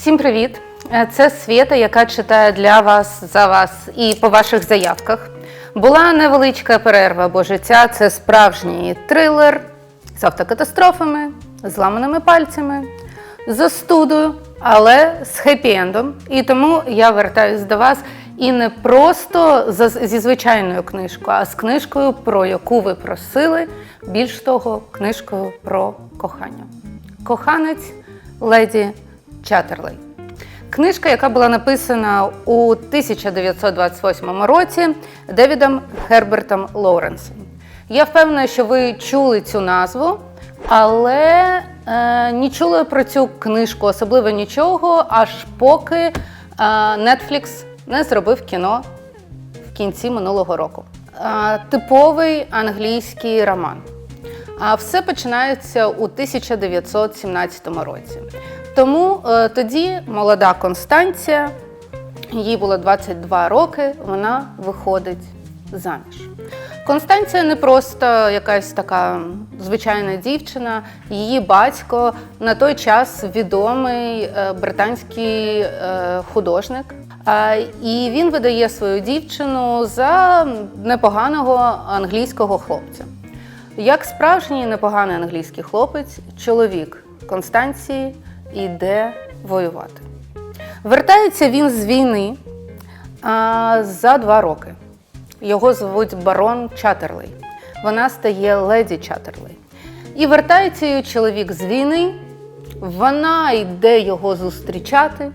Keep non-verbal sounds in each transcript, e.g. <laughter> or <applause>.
Всім привіт! Е, Це Свєта, яка читає для вас за вас і по ваших заявках. Була невеличка перерва, бо життя це справжній трилер з автокатастрофами, зламаними пальцями, з остудою, але з хеппі-ендом. І тому я вертаюсь до вас і не просто зі звичайною книжкою, а з книжкою, про яку ви просили, більш того, книжкою про кохання. Коханець леді Чаттерлей. Книжка, яка була написана у 1928 році Девідом Гербертом Лоуренсом. Я впевнена, що ви чули цю назву, але е, не чули про цю книжку, особливо нічого, аж поки е, Netflix не зробив кіно в кінці минулого року. Е, типовий англійський роман. А все починається у 1917 році. Тому е, тоді молода Констанція, їй було 22 роки, вона виходить заміж. Констанція не просто якась така звичайна дівчина, її батько на той час відомий е, британський е, художник. І він видає свою дівчину за непоганого англійського хлопця. Як справжній непоганий англійський хлопець, чоловік Констанції йде воювати. Вертається він з війни а, за два роки. Його звуть барон Чаттерлей. Вона стає леді Чаттерлей. І вертається її чоловік з війни. Вона йде його зустрічати,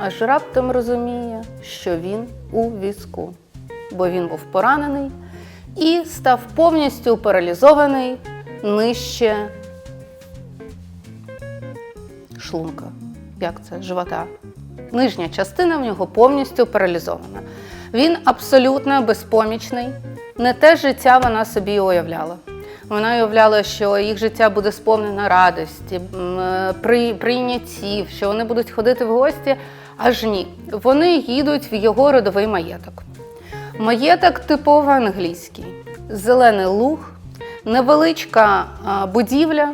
аж раптом розуміє, що він у візку, бо він був поранений і став повністю паралізований нижче шлунка. Як це? Живота. Нижня частина в нього повністю паралізована. Він абсолютно безпомічний. Не те життя вона собі уявляла. Вона уявляла, що їх життя буде сповнено радості, прийняттів, що вони будуть ходити в гості. Аж ні. Вони їдуть в його родовий маєток. Маєток типово англійський. Зелений луг, невеличка будівля,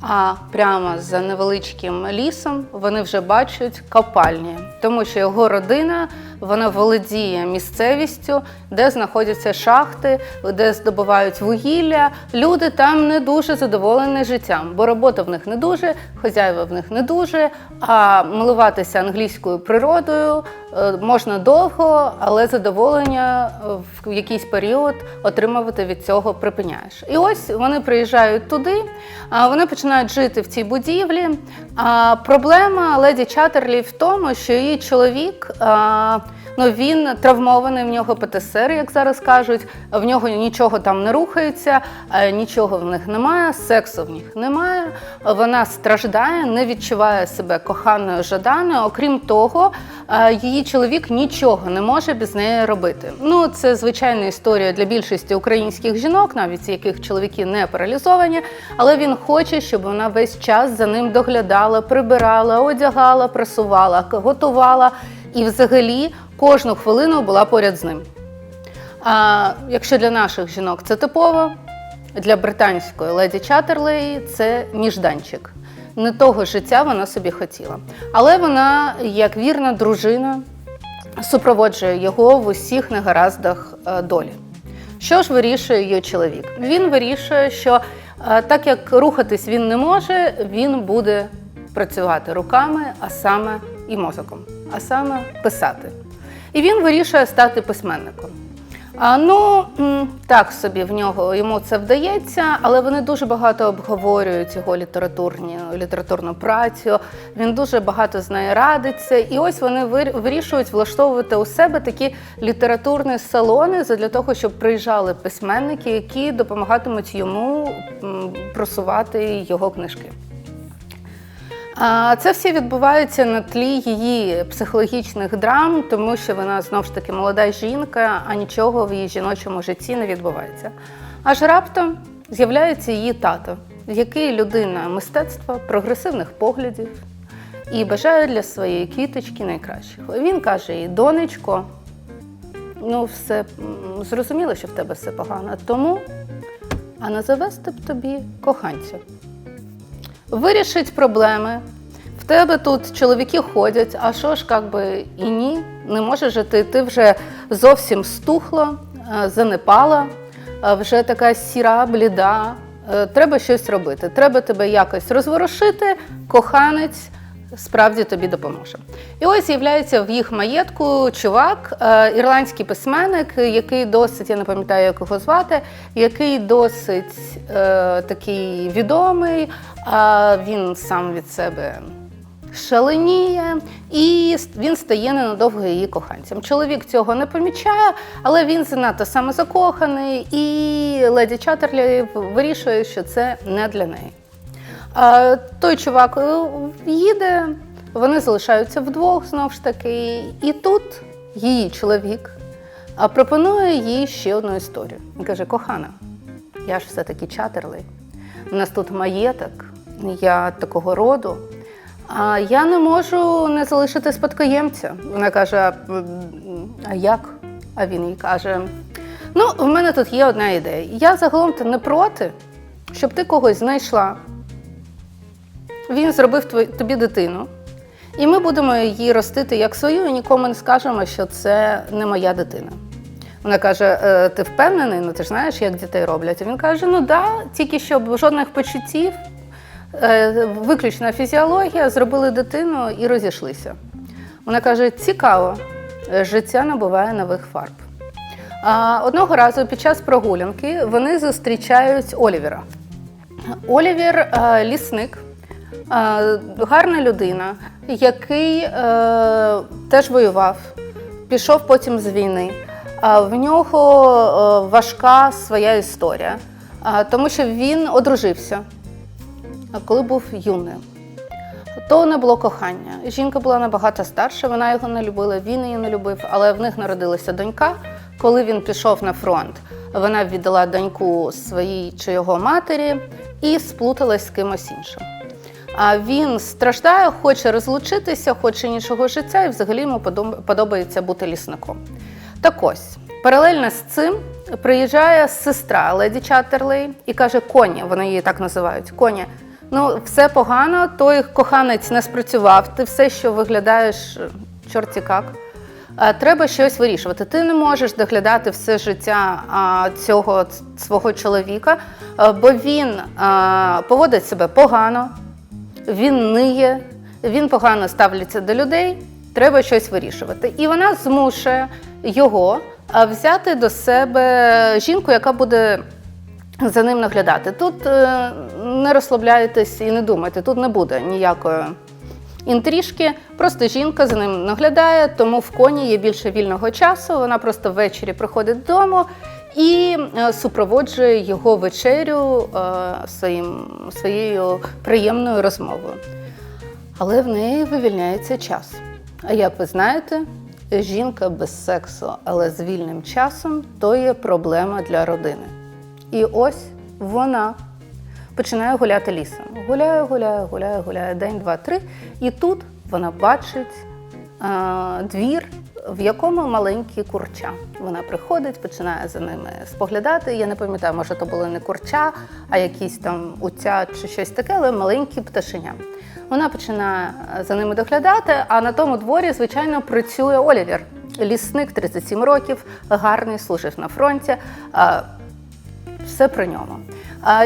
а прямо за невеличким лісом вони вже бачать копальні, тому що його родина вона володіє місцевістю, де знаходяться шахти, де здобувають вугілля. Люди там не дуже задоволені життям, бо робота в них не дуже, хазяїва в них не дуже. А милуватися англійською природою е, можна довго, але задоволення в якийсь період отримувати від цього припиняєш. І ось вони приїжджають туди, вони починають жити в цій будівлі. А проблема леді Чаттерлі в тому, що її чоловік. а, Ну, він травмований, в нього ПТСР, як зараз кажуть. В нього нічого там не рухається, е, нічого в них немає, сексу в них немає. Вона страждає, не відчуває себе коханою, жаданою. Окрім того, е, її чоловік нічого не може без неї робити. Ну, це звичайна історія для більшості українських жінок, навіть яких чоловіки не паралізовані, але він хоче, щоб вона весь час за ним доглядала, прибирала, одягала, прасувала, готувала і взагалі кожну хвилину була поряд з ним. А якщо для наших жінок це типово, для британської леді Чаттерлей це ніжданчик. Не того життя вона собі хотіла. Але вона, як вірна дружина, супроводжує його в усіх негараздах е, долі. Що ж вирішує її чоловік? Він вирішує, що е, так як рухатись він не може, він буде працювати руками, а саме і мозоком, а саме писати. І він вирішує стати письменником. А, ну, так собі в нього йому це вдається, але вони дуже багато обговорюють його літературні, літературну працю. Він дуже багато з нею радиться. І ось вони вир- вирішують влаштовувати у себе такі літературні салони для того, щоб приїжджали письменники, які допомагатимуть йому просувати його книжки. Це все відбувається на тлі її психологічних драм, тому що вона знов ж таки молода жінка, а нічого в її жіночому житті не відбувається. Аж раптом з'являється її тато, який людина мистецтва, прогресивних поглядів і бажає для своєї квіточки найкращого. Він каже їй, донечко, ну все зрозуміло, що в тебе все погано, тому а не завести б тобі коханця вирішить проблеми В тебе тут чоловіки ходять, а що ж, як би і ні, не можеш жити. Ти вже зовсім стухла, е, занепала, е, вже така сіра, бліда. Е, Треба щось робити. Треба тебе якось розворушити, коханець справді тобі допоможе. І ось з'являється в їх маєтку чувак, е, ірландський письменник, який досить, я не пам'ятаю, як його звати, який досить е, такий відомий, а він сам від себе шаленіє, і він стає ненадовго її коханцем. Чоловік цього не помічає, але він занадто самозакоханий, і леді Чаттерлі вирішує, що це не для неї. А той чувак е, їде, вони залишаються вдвох знову ж таки. І тут її чоловік пропонує їй ще одну історію. Він каже: кохана, я ж все-таки чатерлей. У нас тут маєток, я такого роду. А я не можу не залишити спадкоємця. Вона каже: «А, а як? А він їй каже: Ну, в мене тут є одна ідея. Я загалом то не проти, щоб ти когось знайшла, він зробив тобі дитину, і ми будемо її ростити як свою, і нікому не скажемо, що це не моя дитина. Вона каже: «Е, ти впевнений? Ну ти ж знаєш, як дітей роблять. І він каже: Ну да, тільки щоб жодних почуттів, е, виключна фізіологія, зробили дитину і розійшлися. Вона каже: цікаво, життя набуває нових фарб. Одного разу під час прогулянки вони зустрічають Олівера. Олівер е, лісник, гарна людина, який е, теж воював, пішов потім з війни. В нього е, важка своя історія, е, тому що він одружився, коли був юним. То не було кохання. Жінка була набагато старша, вона його не любила, він її не любив, але в них народилася донька. Коли він пішов на фронт, вона віддала доньку своїй чи його матері і сплуталась з кимось іншим. А він страждає, хоче розлучитися, хоче іншого життя, і взагалі йому подобається бути лісником. Так ось, паралельно з цим приїжджає сестра леді Чаттерлей і каже: Коні, вони її так називають. Коні, ну все погано, той коханець не спрацював. Ти все, що виглядаєш, е, чорті як. Е, Треба щось вирішувати. Ти не можеш доглядати все життя цього свого чоловіка, е, бо він поводить себе погано, він ниє, він погано ставляться до людей. Треба щось вирішувати. І вона змушує його взяти до себе жінку, яка буде за ним наглядати. Тут е, не розслабляйтесь і не думайте, тут не буде ніякої інтрижки. Просто жінка за ним наглядає, тому в коні є більше вільного часу. Вона просто ввечері приходить додому і е, супроводжує його вечерю е, своїм, своєю приємною розмовою. Але в неї вивільняється час. А як ви знаєте, жінка без сексу, але з вільним часом то є проблема для родини. І ось вона починає гуляти лісом. Гуляє, гуляє, гуляє, гуляє день, два, три. І тут вона бачить а, двір, в якому маленькі курча. Вона приходить, починає за ними споглядати. Я не пам'ятаю, може, то були не курча, а якісь там утя чи щось таке, але маленькі пташеня. Вона починає е, за ними доглядати, а на тому дворі, звичайно, працює Олівер. Лісник 37 років, гарний, служив на фронті. Все про нього.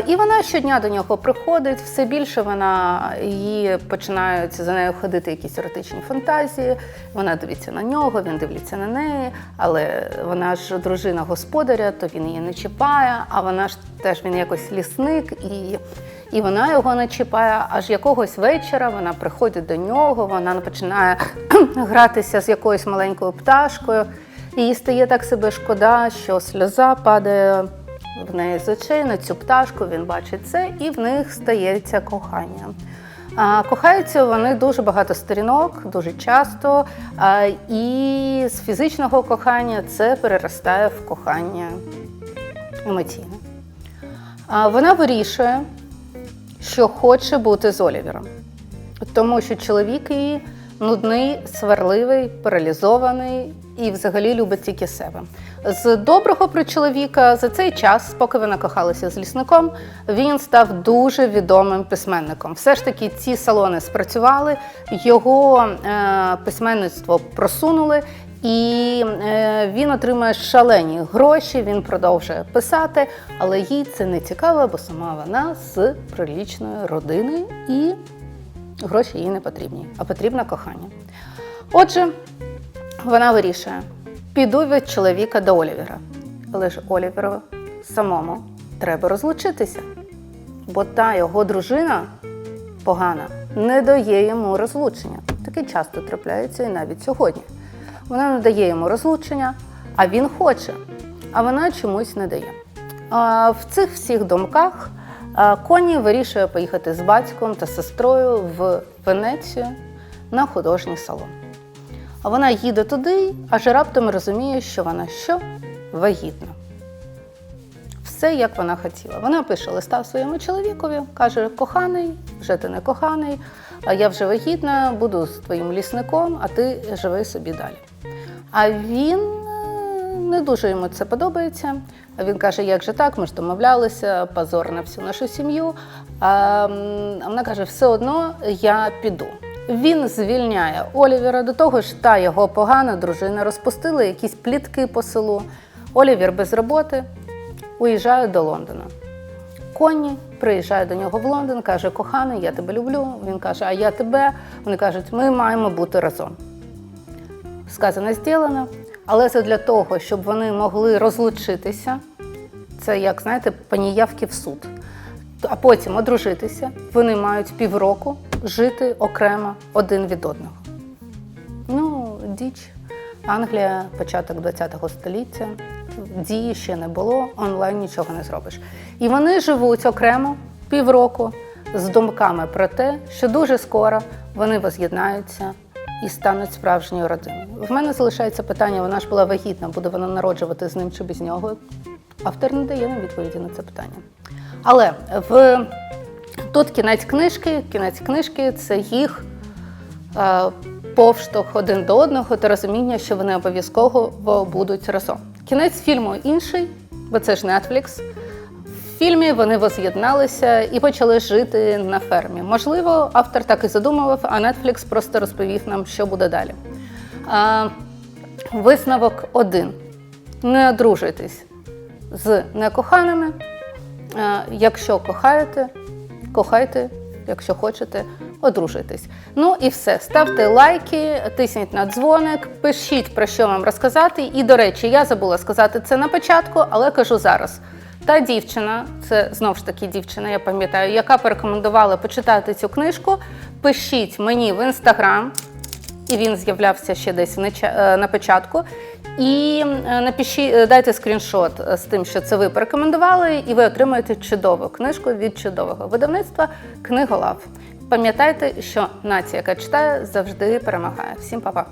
І вона щодня до нього приходить, все більше вона її починають за нею ходити якісь еротичні фантазії. Вона дивиться на нього, він дивиться на неї, але вона ж дружина господаря, то він її не чіпає, а вона ж теж він якось лісник, і, і вона його не чіпає. Аж якогось вечора вона приходить до нього, вона починає <clears throat> гратися з якоюсь маленькою пташкою. І їй стає так себе шкода, що сльоза падає в неї з очей на цю пташку, він бачить це, і в них стається кохання. Кохаються вони дуже багато сторінок, дуже часто, і з фізичного кохання це переростає в кохання емоційне. Вона вирішує, що хоче бути з Олівером, тому що чоловік її нудний, сварливий, паралізований і взагалі любить тільки себе. З доброго про чоловіка за цей час, поки вона кохалася з лісником, він став дуже відомим письменником. Все ж таки, ці салони спрацювали, його е, письменництво просунули. І е, він отримує шалені гроші, він продовжує писати, але їй це не цікаво, бо сама вона з прилічної родини і гроші їй не потрібні, а потрібне кохання. Отже, вона вирішує: піду від чоловіка до Олівера. Але ж Оліверу самому треба розлучитися, бо та його дружина погана не дає йому розлучення. Таке часто трапляється і навіть сьогодні. Вона не дає йому розлучення, а він хоче, а вона чомусь не дає. В цих всіх думках Коні вирішує поїхати з батьком та сестрою в Венецію на художній салон. Вона їде туди, аж раптом розуміє, що вона що? Вагітна. Все, як вона хотіла. Вона пише листа своєму чоловікові, каже: коханий, вже ти не коханий, а я вже вагітна, буду з твоїм лісником, а ти живи собі далі. А він не дуже йому це подобається. Він каже, як же так, ми ж домовлялися, позор на всю нашу сім'ю. А вона каже, все одно я піду. Він звільняє Олівера до того ж, та його погана дружина розпустила якісь плітки по селу. Олівер без роботи уїжджає до Лондона. Конні приїжджає до нього в Лондон, каже: коханий, я тебе люблю. Він каже, а я тебе. Вони кажуть, ми маємо бути разом. Сказано, зроблено. Але це для того, щоб вони могли розлучитися. Це як знаєте, паніявки в суд. А потім одружитися. Вони мають півроку жити окремо один від одного. Ну, діч. Англія, початок ХХ століття. Дії ще не було, онлайн нічого не зробиш. І вони живуть окремо півроку з думками про те, що дуже скоро вони воз'єднаються і стануть справжньою родиною. В мене залишається питання: вона ж була вагітна, буде вона народжувати з ним чи без нього? Автор не дає нам відповіді на це питання. Але в тут кінець книжки, кінець книжки це їх е, повштовх один до одного та розуміння, що вони обов'язково будуть разом. Кінець фільму інший, бо це ж Netflix. Фільмі вони воз'єдналися і почали жити на фермі. Можливо, автор так і задумував, а Netflix просто розповів нам, що буде далі. А, висновок один: не одружуйтесь з некоханими. А, якщо кохаєте, кохайте, якщо хочете, одружуйтесь. Ну і все. Ставте лайки, тисніть на дзвоник, пишіть про що вам розказати. І, до речі, я забула сказати це на початку, але кажу зараз. Та дівчина, це знову ж таки дівчина, я пам'ятаю, яка порекомендувала почитати цю книжку. Пишіть мені в інстаграм, і він з'являвся ще десь е, на початку. І е, напишіть, е, дайте скріншот з тим, що це ви порекомендували, і ви отримаєте чудову книжку від чудового видавництва Книголав. Пам'ятайте, що нація, яка читає, завжди перемагає. Всім па-па!